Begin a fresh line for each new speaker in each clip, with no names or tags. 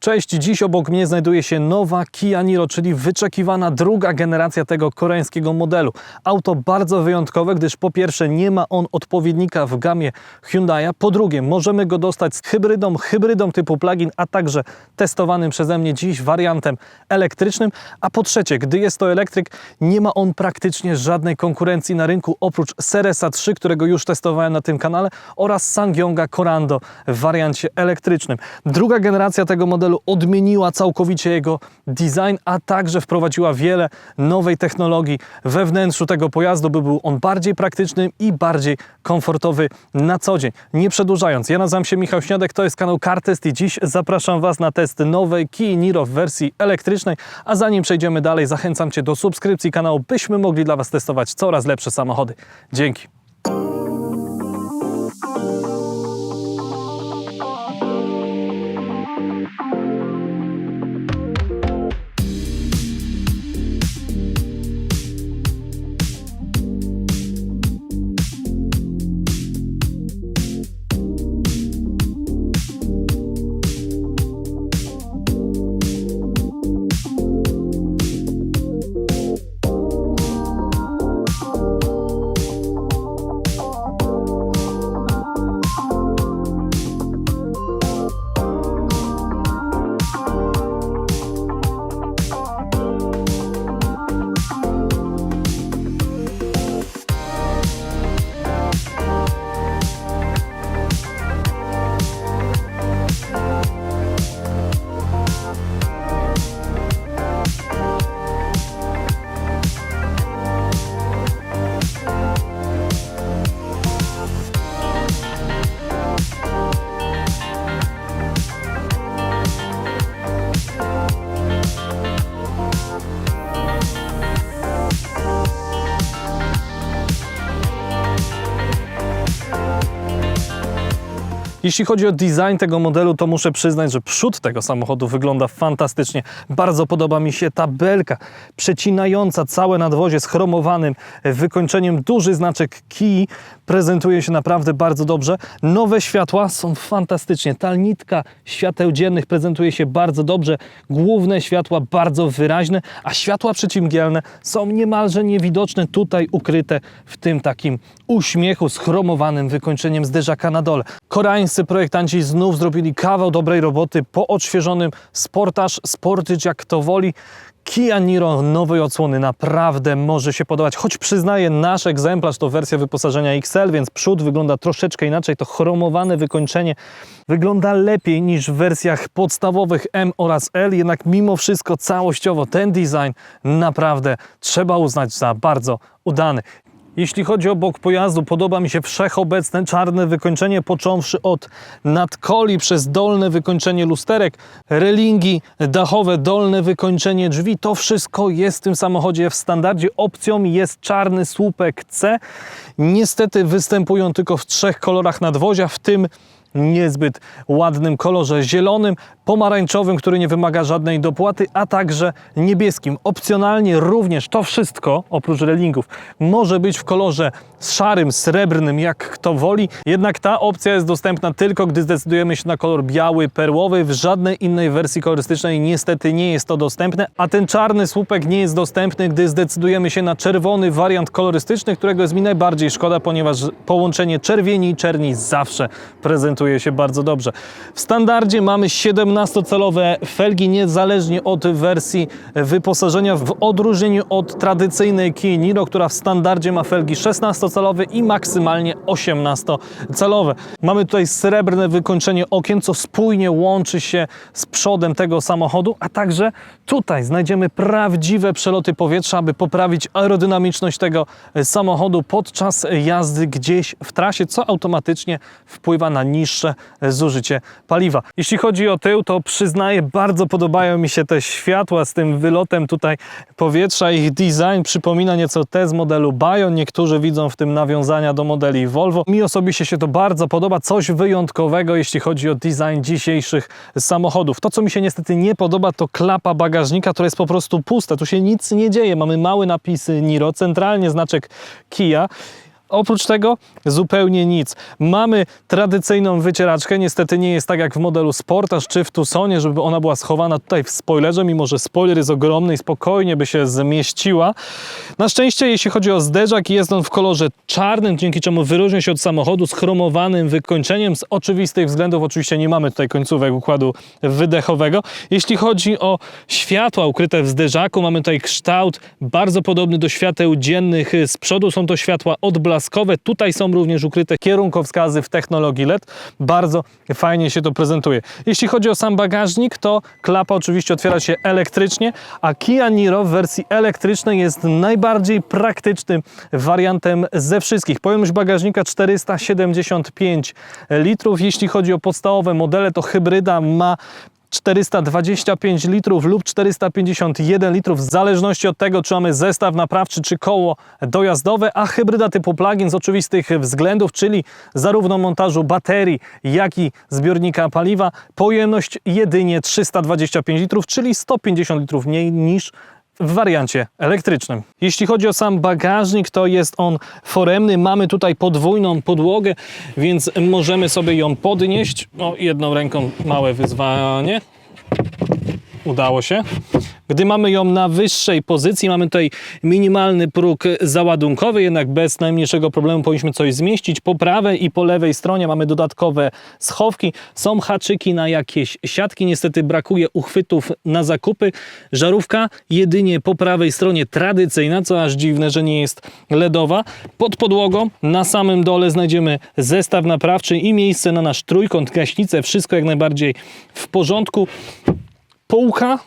Cześć, dziś obok mnie znajduje się nowa Kia Niro, czyli wyczekiwana druga generacja tego koreańskiego modelu. Auto bardzo wyjątkowe, gdyż po pierwsze nie ma on odpowiednika w gamie Hyundai'a, po drugie możemy go dostać z hybrydą, hybrydą typu plug-in, a także testowanym przeze mnie dziś wariantem elektrycznym, a po trzecie, gdy jest to elektryk, nie ma on praktycznie żadnej konkurencji na rynku oprócz Seresa 3, którego już testowałem na tym kanale oraz Sangyonga Corando w wariancie elektrycznym. Druga generacja tego modelu odmieniła całkowicie jego design, a także wprowadziła wiele nowej technologii we wnętrzu tego pojazdu, by był on bardziej praktyczny i bardziej komfortowy na co dzień. Nie przedłużając, ja nazywam się Michał Śniadek, to jest kanał CarTest i dziś zapraszam Was na test nowej Kia Niro w wersji elektrycznej, a zanim przejdziemy dalej, zachęcam Cię do subskrypcji kanału, byśmy mogli dla Was testować coraz lepsze samochody. Dzięki. Jeśli chodzi o design tego modelu, to muszę przyznać, że przód tego samochodu wygląda fantastycznie. Bardzo podoba mi się ta belka przecinająca całe nadwozie z chromowanym wykończeniem. Duży znaczek Kii prezentuje się naprawdę bardzo dobrze. Nowe światła są fantastycznie. Ta nitka świateł dziennych prezentuje się bardzo dobrze. Główne światła bardzo wyraźne, a światła przeciwmgielne są niemalże niewidoczne tutaj ukryte w tym takim uśmiechu z chromowanym wykończeniem zderzaka na dole. Koreańscy projektanci znów zrobili kawał dobrej roboty po odświeżonym Sportage, Sportage jak to woli. Kia Niro nowej odsłony naprawdę może się podobać, choć przyznaję, nasz egzemplarz to wersja wyposażenia XL, więc przód wygląda troszeczkę inaczej, to chromowane wykończenie wygląda lepiej niż w wersjach podstawowych M oraz L, jednak mimo wszystko całościowo ten design naprawdę trzeba uznać za bardzo udany. Jeśli chodzi o bok pojazdu, podoba mi się wszechobecne czarne wykończenie, począwszy od nadkoli przez dolne wykończenie lusterek, relingi dachowe, dolne wykończenie drzwi. To wszystko jest w tym samochodzie w standardzie. Opcją jest czarny słupek C. Niestety występują tylko w trzech kolorach nadwozia, w tym niezbyt ładnym kolorze zielonym, pomarańczowym, który nie wymaga żadnej dopłaty, a także niebieskim. Opcjonalnie również to wszystko, oprócz relingów, może być w kolorze szarym, srebrnym, jak kto woli. Jednak ta opcja jest dostępna tylko, gdy zdecydujemy się na kolor biały, perłowy. W żadnej innej wersji kolorystycznej niestety nie jest to dostępne, a ten czarny słupek nie jest dostępny, gdy zdecydujemy się na czerwony wariant kolorystyczny, którego jest mi najbardziej szkoda, ponieważ połączenie czerwieni i czerni zawsze prezentuje się bardzo dobrze. W standardzie mamy 17-calowe felgi, niezależnie od wersji wyposażenia, w odróżnieniu od tradycyjnej Kia Niro, która w standardzie ma felgi 16-calowe i maksymalnie 18-calowe. Mamy tutaj srebrne wykończenie okien, co spójnie łączy się z przodem tego samochodu, a także tutaj znajdziemy prawdziwe przeloty powietrza, aby poprawić aerodynamiczność tego samochodu podczas jazdy gdzieś w trasie, co automatycznie wpływa na niższe zużycie paliwa. Jeśli chodzi o tył, to przyznaję, bardzo podobają mi się te światła z tym wylotem tutaj powietrza. Ich design przypomina nieco te z modelu Bayon. Niektórzy widzą w tym nawiązania do modeli Volvo. Mi osobiście się to bardzo podoba. Coś wyjątkowego, jeśli chodzi o design dzisiejszych samochodów. To, co mi się niestety nie podoba, to klapa bagażnika, która jest po prostu pusta. Tu się nic nie dzieje. Mamy małe napisy Niro, centralnie znaczek Kia. Oprócz tego zupełnie nic. Mamy tradycyjną wycieraczkę, niestety nie jest tak jak w modelu Sportage czy w Tucsonie, żeby ona była schowana tutaj w spoilerze, mimo że spoiler jest ogromny i spokojnie by się zmieściła. Na szczęście jeśli chodzi o zderzak jest on w kolorze czarnym, dzięki czemu wyróżnia się od samochodu z chromowanym wykończeniem. Z oczywistych względów oczywiście nie mamy tutaj końcówek układu wydechowego. Jeśli chodzi o światła ukryte w zderzaku, mamy tutaj kształt bardzo podobny do świateł dziennych z przodu. Są to światła odblaskowe. Tutaj są również ukryte kierunkowskazy w technologii LED. Bardzo fajnie się to prezentuje. Jeśli chodzi o sam bagażnik, to klapa oczywiście otwiera się elektrycznie, a Kia Niro w wersji elektrycznej jest najbardziej praktycznym wariantem ze wszystkich. Pojemność bagażnika 475 litrów. Jeśli chodzi o podstawowe modele, to hybryda ma 425 litrów lub 451 litrów, w zależności od tego, czy mamy zestaw naprawczy, czy koło dojazdowe, a hybryda typu plug-in z oczywistych względów, czyli zarówno montażu baterii, jak i zbiornika paliwa, pojemność jedynie 325 litrów, czyli 150 litrów mniej niż w wariancie elektrycznym. Jeśli chodzi o sam bagażnik, to jest on foremny. Mamy tutaj podwójną podłogę, więc możemy sobie ją podnieść. O, jedną ręką małe wyzwanie. Udało się. Gdy mamy ją na wyższej pozycji, mamy tutaj minimalny próg załadunkowy, jednak bez najmniejszego problemu powinniśmy coś zmieścić. Po prawej i po lewej stronie mamy dodatkowe schowki. Są haczyki na jakieś siatki. Niestety brakuje uchwytów na zakupy. Żarówka jedynie po prawej stronie tradycyjna, co aż dziwne, że nie jest LEDowa. Pod podłogą na samym dole znajdziemy zestaw naprawczy i miejsce na nasz trójkąt, gaśnicę. Wszystko jak najbardziej w porządku półka,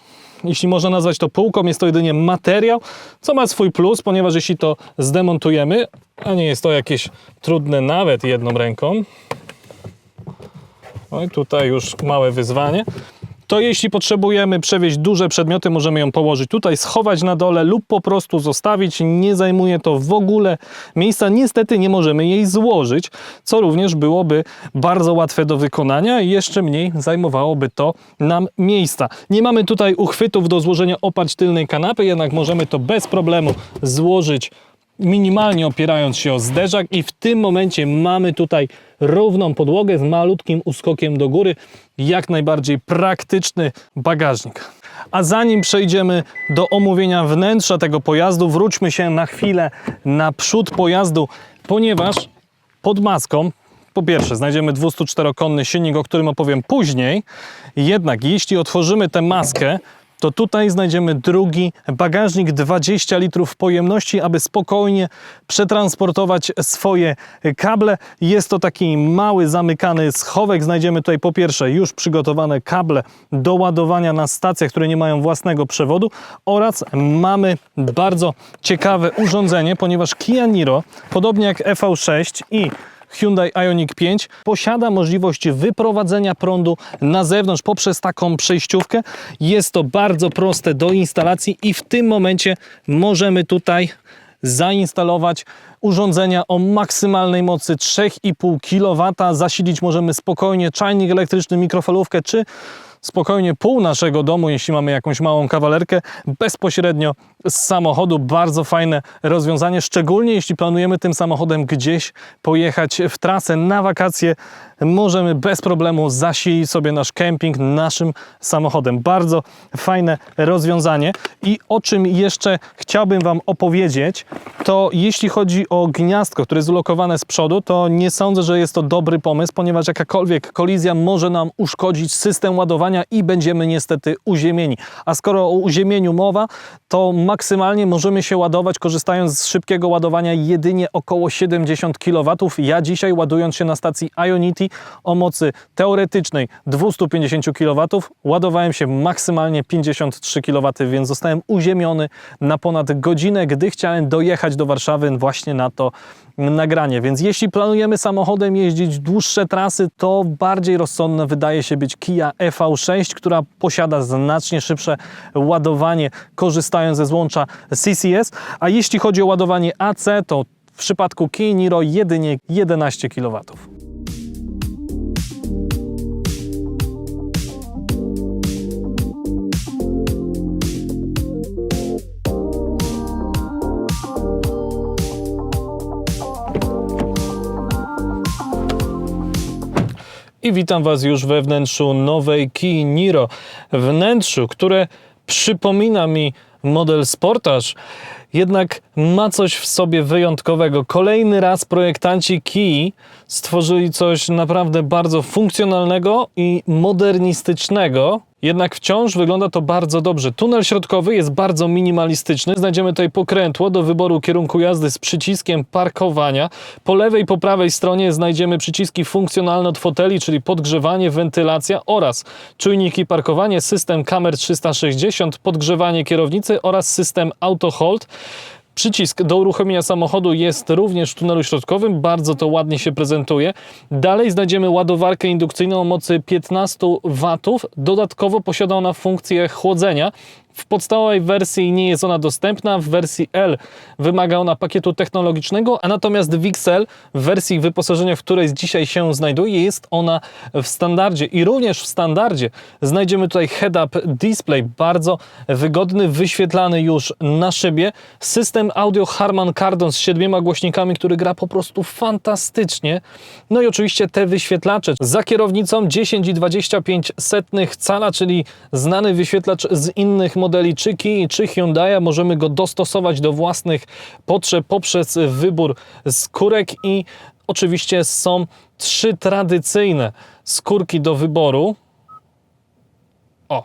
jeśli można nazwać to półką, jest to jedynie materiał, co ma swój plus, ponieważ jeśli to zdemontujemy, a nie jest to jakieś trudne nawet jedną ręką, no i tutaj już małe wyzwanie, to jeśli potrzebujemy przewieźć duże przedmioty, możemy ją położyć tutaj, schować na dole lub po prostu zostawić. Nie zajmuje to w ogóle miejsca. Niestety nie możemy jej złożyć, co również byłoby bardzo łatwe do wykonania i jeszcze mniej zajmowałoby to nam miejsca. Nie mamy tutaj uchwytów do złożenia oparć tylnej kanapy, jednak możemy to bez problemu złożyć minimalnie opierając się o zderzak i w tym momencie mamy tutaj równą podłogę z malutkim uskokiem do góry. Jak najbardziej praktyczny bagażnik. A zanim przejdziemy do omówienia wnętrza tego pojazdu, wróćmy się na chwilę na przód pojazdu, ponieważ pod maską po pierwsze, znajdziemy 204-konny silnik, o którym opowiem później. Jednak jeśli otworzymy tę maskę, to tutaj znajdziemy drugi bagażnik 20 litrów pojemności, aby spokojnie przetransportować swoje kable. Jest to taki mały zamykany schowek. Znajdziemy tutaj po pierwsze już przygotowane kable do ładowania na stacjach, które nie mają własnego przewodu oraz mamy bardzo ciekawe urządzenie, ponieważ Kia Niro, podobnie jak EV6 i Hyundai Ioniq 5 posiada możliwość wyprowadzenia prądu na zewnątrz poprzez taką przejściówkę. Jest to bardzo proste do instalacji i w tym momencie możemy tutaj zainstalować urządzenia o maksymalnej mocy 3,5 kW. Zasilić możemy spokojnie czajnik elektryczny, mikrofalówkę czy spokojnie pół naszego domu, jeśli mamy jakąś małą kawalerkę, bezpośrednio z samochodu. Bardzo fajne rozwiązanie, szczególnie jeśli planujemy tym samochodem gdzieś pojechać w trasę na wakacje. Możemy bez problemu zasilić sobie nasz kemping naszym samochodem. Bardzo fajne rozwiązanie. I o czym jeszcze chciałbym Wam opowiedzieć, to jeśli chodzi o gniazdko, które jest ulokowane z przodu, to nie sądzę, że jest to dobry pomysł, ponieważ jakakolwiek kolizja może nam uszkodzić system ładowania i będziemy niestety uziemieni. A skoro o uziemieniu mowa, to maksymalnie możemy się ładować korzystając z szybkiego ładowania jedynie około 70 kW. Ja dzisiaj ładując się na stacji Ionity o mocy teoretycznej 250 kW, ładowałem się maksymalnie 53 kW, więc zostałem uziemiony na ponad godzinę, gdy chciałem dojechać do Warszawy właśnie na to nagranie. Więc jeśli planujemy samochodem jeździć dłuższe trasy, to bardziej rozsądne wydaje się być Kia EV6, która posiada znacznie szybsze ładowanie, korzystając ze złącza CCS. A jeśli chodzi o ładowanie AC, to w przypadku Kia Niro jedynie 11 kW. I witam Was już we wnętrzu nowej Kia Niro. Wnętrzu, które przypomina mi model Sportage, jednak ma coś w sobie wyjątkowego. Kolejny raz projektanci Kia stworzyli coś naprawdę bardzo funkcjonalnego i modernistycznego. Jednak wciąż wygląda to bardzo dobrze. Tunel środkowy jest bardzo minimalistyczny. Znajdziemy tutaj pokrętło do wyboru kierunku jazdy z przyciskiem parkowania. Po lewej i po prawej stronie znajdziemy przyciski funkcjonalne od foteli, czyli podgrzewanie, wentylacja oraz czujniki parkowanie, system kamer 360, podgrzewanie kierownicy oraz system auto hold. Przycisk do uruchomienia samochodu jest również w tunelu środkowym, bardzo to ładnie się prezentuje. Dalej znajdziemy ładowarkę indukcyjną o mocy 15 W. Dodatkowo posiada ona funkcję chłodzenia. W podstawowej wersji nie jest ona dostępna, w wersji L wymaga ona pakietu technologicznego, a natomiast w XL, w wersji wyposażenia, w której dzisiaj się znajduje, jest ona w standardzie. I również w standardzie znajdziemy tutaj head-up display, bardzo wygodny, wyświetlany już na szybie. System audio Harman Kardon z siedmioma głośnikami, który gra po prostu fantastycznie. No i oczywiście te wyświetlacze. Za kierownicą 10,25 setnych cala, czyli znany wyświetlacz z innych modeli, czy Kia, czy Hyundai. Możemy go dostosować do własnych potrzeb poprzez wybór skórek i oczywiście są trzy tradycyjne skórki do wyboru. O,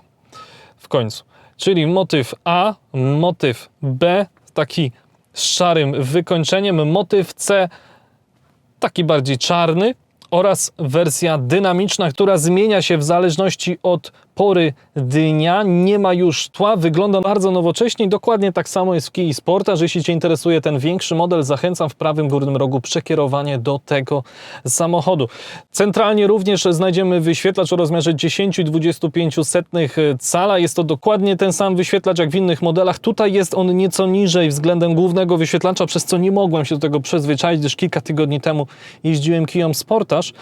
w końcu. Czyli motyw A, motyw B, taki z szarym wykończeniem, motyw C, taki bardziej czarny oraz wersja dynamiczna, która zmienia się w zależności od pory dnia. Nie ma już tła, wygląda bardzo nowocześnie dokładnie tak samo jest w Kia Sportage. Jeśli Cię interesuje ten większy model, zachęcam w prawym górnym rogu przekierowanie do tego samochodu. Centralnie również znajdziemy wyświetlacz o rozmiarze 10,25 cala. Jest to dokładnie ten sam wyświetlacz jak w innych modelach. Tutaj jest on nieco niżej względem głównego wyświetlacza, przez co nie mogłem się do tego przyzwyczaić, gdyż kilka tygodni temu jeździłem Kiją Sportage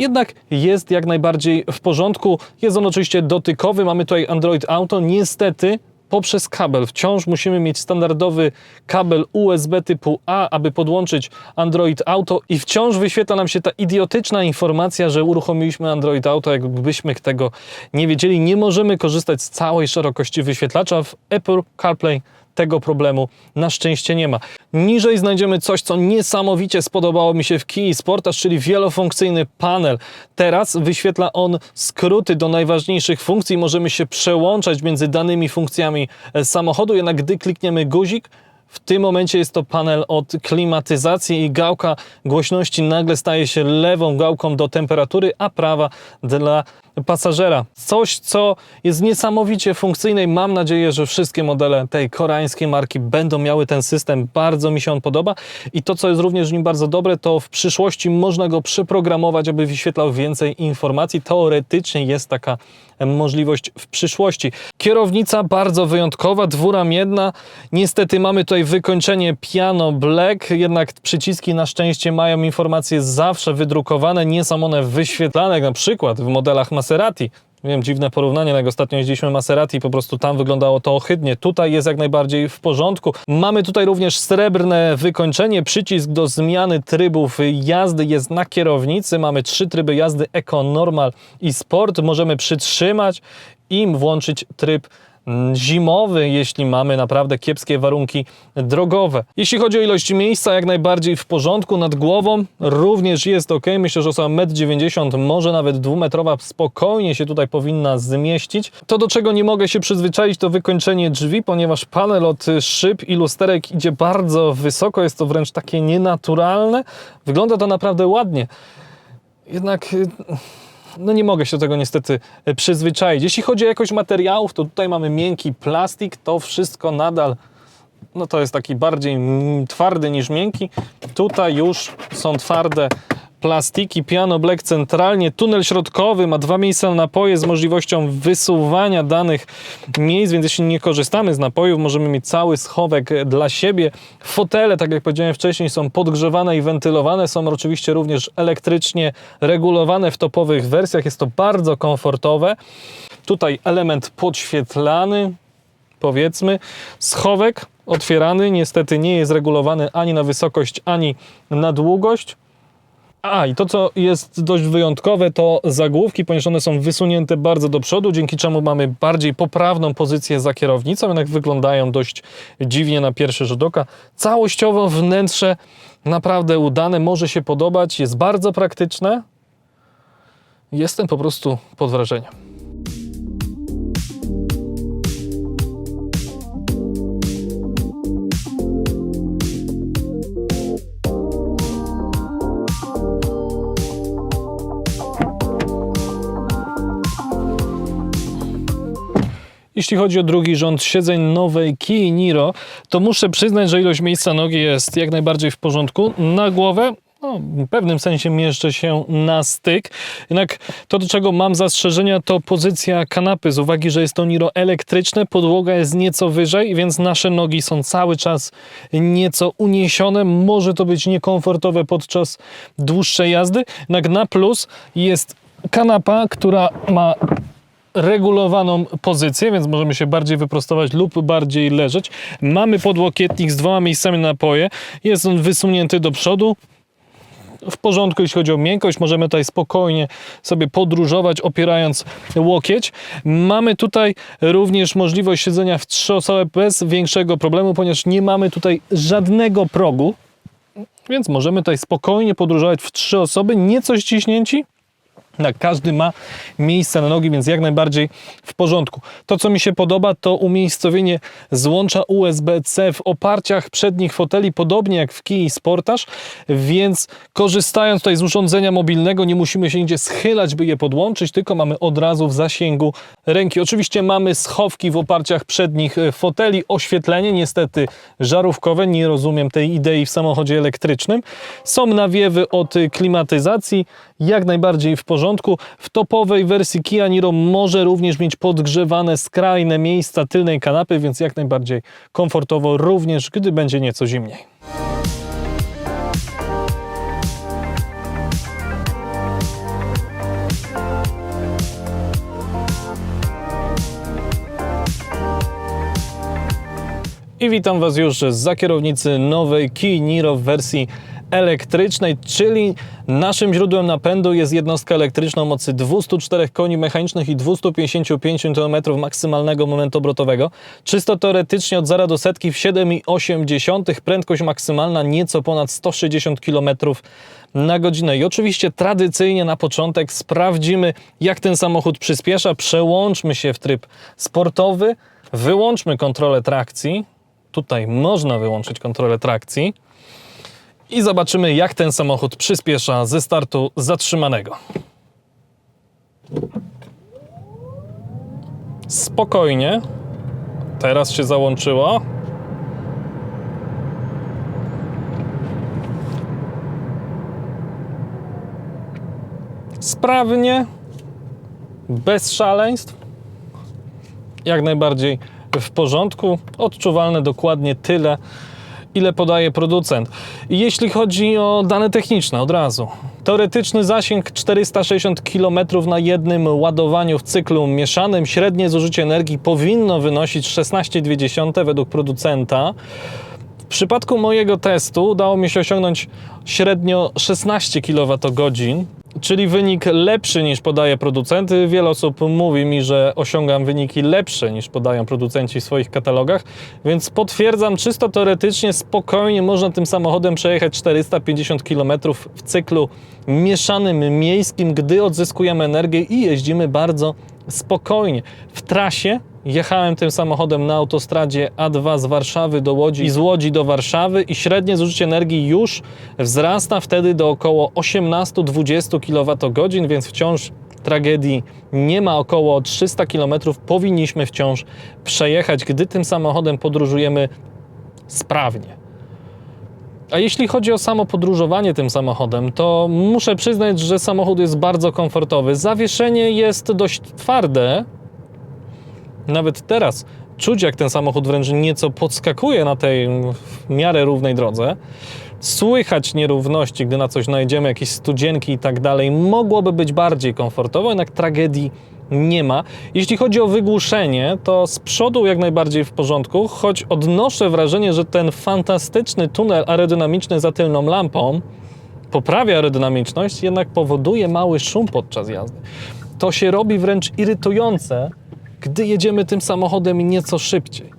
jednak jest jak najbardziej w porządku. Jest on oczywiście dotykowy, mamy tutaj Android Auto. Niestety poprzez kabel. Wciąż musimy mieć standardowy kabel USB typu A, aby podłączyć Android Auto i wciąż wyświetla nam się ta idiotyczna informacja, że uruchomiliśmy Android Auto, jakbyśmy tego nie wiedzieli. Nie możemy korzystać z całej szerokości wyświetlacza w Apple CarPlay tego problemu na szczęście nie ma. Niżej znajdziemy coś, co niesamowicie spodobało mi się w Kia Sportage, czyli wielofunkcyjny panel. Teraz wyświetla on skróty do najważniejszych funkcji. Możemy się przełączać między danymi funkcjami samochodu, jednak gdy klikniemy guzik, w tym momencie jest to panel od klimatyzacji i gałka głośności nagle staje się lewą gałką do temperatury, a prawa dla pasażera. Coś, co jest niesamowicie funkcyjne i mam nadzieję, że wszystkie modele tej koreańskiej marki będą miały ten system. Bardzo mi się on podoba i to, co jest również w nim bardzo dobre, to w przyszłości można go przeprogramować, aby wyświetlał więcej informacji. Teoretycznie jest taka możliwość w przyszłości. Kierownica bardzo wyjątkowa, dwuramienna. Niestety mamy tutaj wykończenie piano black, jednak przyciski na szczęście mają informacje zawsze wydrukowane, nie są one wyświetlane, jak na przykład w modelach Maserati. Wiem, dziwne porównanie, jak ostatnio jeździliśmy Maserati, po prostu tam wyglądało to ohydnie. Tutaj jest jak najbardziej w porządku. Mamy tutaj również srebrne wykończenie. Przycisk do zmiany trybów jazdy jest na kierownicy. Mamy trzy tryby jazdy Eco, Normal i Sport. Możemy przytrzymać i włączyć tryb zimowy, jeśli mamy naprawdę kiepskie warunki drogowe. Jeśli chodzi o ilość miejsca, jak najbardziej w porządku nad głową, również jest ok. Myślę, że osoba 1,90 m, może nawet dwumetrowa spokojnie się tutaj powinna zmieścić. To, do czego nie mogę się przyzwyczaić, to wykończenie drzwi, ponieważ panel od szyb i lusterek idzie bardzo wysoko, jest to wręcz takie nienaturalne. Wygląda to naprawdę ładnie. Jednak no nie mogę się do tego niestety e, przyzwyczaić. Jeśli chodzi o jakość materiałów, to tutaj mamy miękki plastik, to wszystko nadal no to jest taki bardziej mm, twardy niż miękki. Tutaj już są twarde plastiki, piano black centralnie, tunel środkowy, ma dwa miejsca na napoje z możliwością wysuwania danych miejsc, więc jeśli nie korzystamy z napojów, możemy mieć cały schowek dla siebie. Fotele, tak jak powiedziałem wcześniej, są podgrzewane i wentylowane, są oczywiście również elektrycznie regulowane w topowych wersjach, jest to bardzo komfortowe. Tutaj element podświetlany, powiedzmy, schowek otwierany, niestety nie jest regulowany ani na wysokość, ani na długość. A, i to co jest dość wyjątkowe, to zagłówki, ponieważ one są wysunięte bardzo do przodu, dzięki czemu mamy bardziej poprawną pozycję za kierownicą, jednak wyglądają dość dziwnie na pierwszy rzut oka. Całościowo wnętrze naprawdę udane, może się podobać, jest bardzo praktyczne. Jestem po prostu pod wrażeniem. Jeśli chodzi o drugi rząd siedzeń nowej Kii Niro, to muszę przyznać, że ilość miejsca nogi jest jak najbardziej w porządku. Na głowę no, w pewnym sensie mieszczę się na styk. Jednak to, do czego mam zastrzeżenia, to pozycja kanapy. Z uwagi, że jest to Niro elektryczne, podłoga jest nieco wyżej, więc nasze nogi są cały czas nieco uniesione. Może to być niekomfortowe podczas dłuższej jazdy. Jednak na plus jest kanapa, która ma regulowaną pozycję, więc możemy się bardziej wyprostować lub bardziej leżeć. Mamy podłokietnik z dwoma miejscami na napoje. Jest on wysunięty do przodu. W porządku, jeśli chodzi o miękkość, możemy tutaj spokojnie sobie podróżować, opierając łokieć. Mamy tutaj również możliwość siedzenia w trzy osoby bez większego problemu, ponieważ nie mamy tutaj żadnego progu, więc możemy tutaj spokojnie podróżować w trzy osoby, nieco ściśnięci, każdy ma miejsce na nogi, więc jak najbardziej w porządku. To, co mi się podoba, to umiejscowienie złącza USB-C w oparciach przednich foteli, podobnie jak w Kii Sportage, więc korzystając tutaj z urządzenia mobilnego, nie musimy się nigdzie schylać, by je podłączyć, tylko mamy od razu w zasięgu ręki. Oczywiście mamy schowki w oparciach przednich e, foteli, oświetlenie, niestety żarówkowe, nie rozumiem tej idei w samochodzie elektrycznym. Są nawiewy od e, klimatyzacji, jak najbardziej w porządku. W topowej wersji Kia Niro może również mieć podgrzewane skrajne miejsca tylnej kanapy, więc jak najbardziej komfortowo, również gdy będzie nieco zimniej. I witam Was już za kierownicy nowej Kia Niro w wersji elektrycznej, czyli naszym źródłem napędu jest jednostka elektryczna o mocy 204 koni mechanicznych i 255 Nm maksymalnego momentu obrotowego. Czysto teoretycznie od 0 do setki w 7,8, prędkość maksymalna nieco ponad 160 km na godzinę. I oczywiście tradycyjnie na początek sprawdzimy, jak ten samochód przyspiesza. Przełączmy się w tryb sportowy, wyłączmy kontrolę trakcji. Tutaj można wyłączyć kontrolę trakcji i zobaczymy, jak ten samochód przyspiesza ze startu zatrzymanego. Spokojnie. Teraz się załączyło. Sprawnie, bez szaleństw. Jak najbardziej w porządku. Odczuwalne dokładnie tyle, ile podaje producent. Jeśli chodzi o dane techniczne, od razu. Teoretyczny zasięg 460 km na jednym ładowaniu w cyklu mieszanym. Średnie zużycie energii powinno wynosić 16,2 według producenta. W przypadku mojego testu udało mi się osiągnąć średnio 16 kWh, czyli wynik lepszy niż podaje producent. Wiele osób mówi mi, że osiągam wyniki lepsze niż podają producenci w swoich katalogach, więc potwierdzam czysto teoretycznie, spokojnie można tym samochodem przejechać 450 km w cyklu mieszanym miejskim, gdy odzyskujemy energię i jeździmy bardzo spokojnie. W trasie jechałem tym samochodem na autostradzie A2 z Warszawy do Łodzi i z Łodzi do Warszawy i średnie zużycie energii już wzrasta wtedy do około 18-20 kWh, więc wciąż tragedii nie ma około 300 km powinniśmy wciąż przejechać, gdy tym samochodem podróżujemy sprawnie. A jeśli chodzi o samo podróżowanie tym samochodem, to muszę przyznać, że samochód jest bardzo komfortowy. Zawieszenie jest dość twarde. Nawet teraz czuć, jak ten samochód wręcz nieco podskakuje na tej w miarę równej drodze. Słychać nierówności, gdy na coś najdziemy, jakieś studzienki i tak dalej. Mogłoby być bardziej komfortowo, jednak tragedii nie ma. Jeśli chodzi o wygłuszenie, to z przodu jak najbardziej w porządku, choć odnoszę wrażenie, że ten fantastyczny tunel aerodynamiczny za tylną lampą poprawia aerodynamiczność, jednak powoduje mały szum podczas jazdy. To się robi wręcz irytujące, gdy jedziemy tym samochodem nieco szybciej.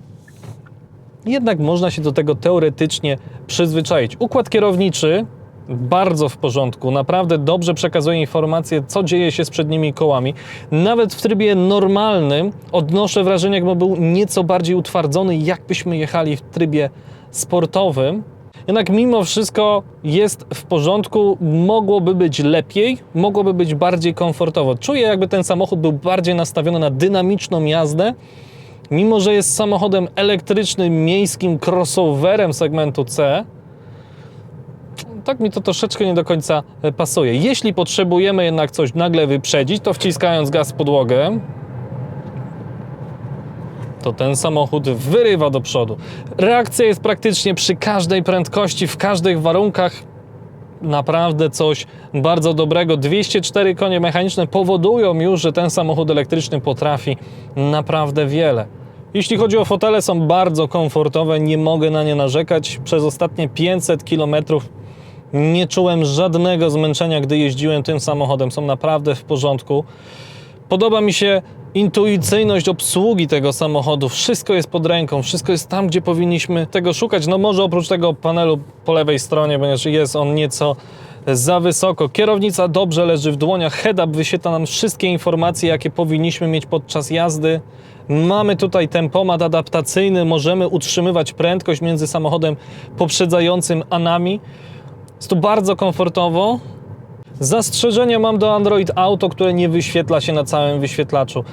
Jednak można się do tego teoretycznie przyzwyczaić. Układ kierowniczy bardzo w porządku, naprawdę dobrze przekazuje informacje, co dzieje się z przednimi kołami. Nawet w trybie normalnym odnoszę wrażenie, jakby był nieco bardziej utwardzony, jakbyśmy jechali w trybie sportowym. Jednak mimo wszystko jest w porządku, mogłoby być lepiej, mogłoby być bardziej komfortowo. Czuję, jakby ten samochód był bardziej nastawiony na dynamiczną jazdę, mimo że jest samochodem elektrycznym, miejskim crossoverem segmentu C, tak mi to troszeczkę nie do końca e, pasuje. Jeśli potrzebujemy jednak coś nagle wyprzedzić, to wciskając gaz w podłogę, to ten samochód wyrywa do przodu. Reakcja jest praktycznie przy każdej prędkości, w każdych warunkach naprawdę coś bardzo dobrego. 204 konie mechaniczne powodują już, że ten samochód elektryczny potrafi naprawdę wiele. Jeśli chodzi o fotele, są bardzo komfortowe, nie mogę na nie narzekać. Przez ostatnie 500 km nie czułem żadnego zmęczenia, gdy jeździłem tym samochodem. Są naprawdę w porządku. Podoba mi się intuicyjność obsługi tego samochodu. Wszystko jest pod ręką, wszystko jest tam, gdzie powinniśmy tego szukać. No może oprócz tego panelu po lewej stronie, ponieważ jest on nieco za wysoko. Kierownica dobrze leży w dłoniach. Head-up wyświetla nam wszystkie informacje, jakie powinniśmy mieć podczas jazdy. Mamy tutaj tempomat adaptacyjny, możemy utrzymywać prędkość między samochodem poprzedzającym a nami. Jest tu bardzo komfortowo. Zastrzeżenia mam do Android Auto, które nie wyświetla się na całym wyświetlaczu.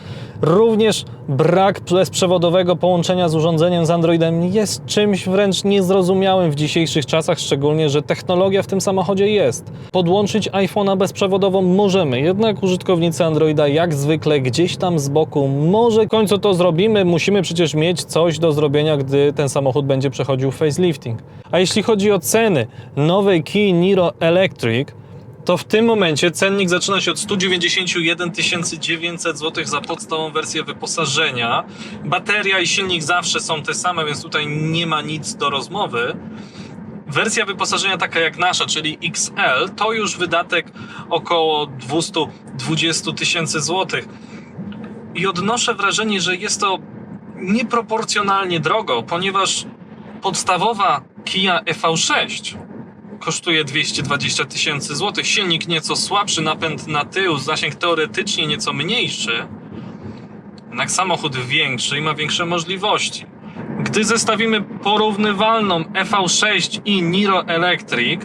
Również brak bezprzewodowego połączenia z urządzeniem z Androidem jest czymś wręcz niezrozumiałym w dzisiejszych czasach, szczególnie, że technologia w tym samochodzie jest. Podłączyć iPhone'a bezprzewodowo możemy, jednak użytkownicy Androida jak zwykle gdzieś tam z boku, może w końcu to zrobimy, musimy przecież mieć coś do zrobienia, gdy ten samochód będzie przechodził facelifting. A jeśli chodzi o ceny nowej Kia Niro Electric, to w tym momencie cennik zaczyna się od 191 900 zł za podstawową wersję wyposażenia. Bateria i silnik zawsze są te same, więc tutaj nie ma nic do rozmowy. Wersja wyposażenia taka jak nasza, czyli XL, to już wydatek około 220 tysięcy złotych. I odnoszę wrażenie, że jest to nieproporcjonalnie drogo, ponieważ podstawowa Kia EV6 kosztuje 220 tysięcy złotych. Silnik nieco słabszy, napęd na tył, zasięg teoretycznie nieco mniejszy. Jednak samochód większy i ma większe możliwości. Gdy zestawimy porównywalną EV6 i Niro Electric,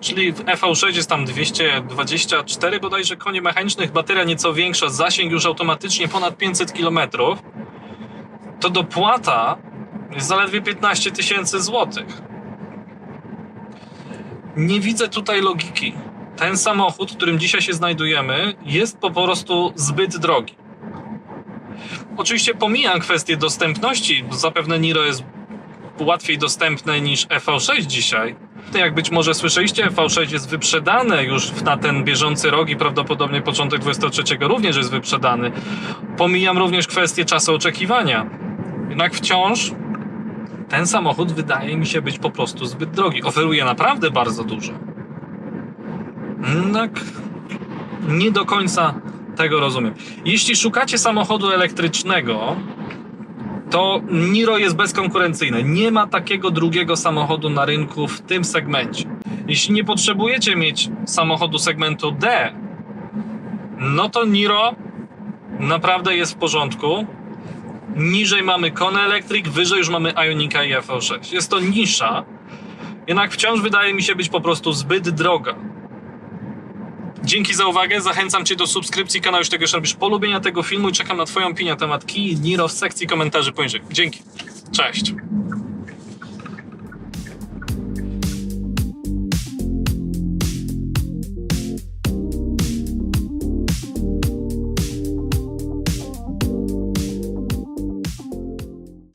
czyli w EV6 jest tam 224 bodajże konie mechanicznych, bateria nieco większa, zasięg już automatycznie ponad 500 km, to dopłata jest zaledwie 15 tysięcy złotych nie widzę tutaj logiki. Ten samochód, w którym dzisiaj się znajdujemy, jest po prostu zbyt drogi. Oczywiście pomijam kwestię dostępności, bo zapewne Niro jest łatwiej dostępne niż EV6 dzisiaj. Jak być może słyszeliście, EV6 jest wyprzedane już na ten bieżący rok i prawdopodobnie początek 23 również jest wyprzedany. Pomijam również kwestię czasu oczekiwania. Jednak wciąż ten samochód wydaje mi się być po prostu zbyt drogi. Oferuje naprawdę bardzo dużo. Jednak nie do końca tego rozumiem. Jeśli szukacie samochodu elektrycznego, to Niro jest bezkonkurencyjne. Nie ma takiego drugiego samochodu na rynku w tym segmencie. Jeśli nie potrzebujecie mieć samochodu segmentu D, no to Niro naprawdę jest w porządku. Niżej mamy Kona Electric, wyżej już mamy Ionika i FV6. Jest to nisza, jednak wciąż wydaje mi się być po prostu zbyt droga. Dzięki za uwagę, zachęcam Cię do subskrypcji kanału, jeśli tego jeszcze robisz, polubienia tego filmu i czekam na Twoją opinię na temat Key Niro w sekcji komentarzy poniżej. Dzięki, cześć.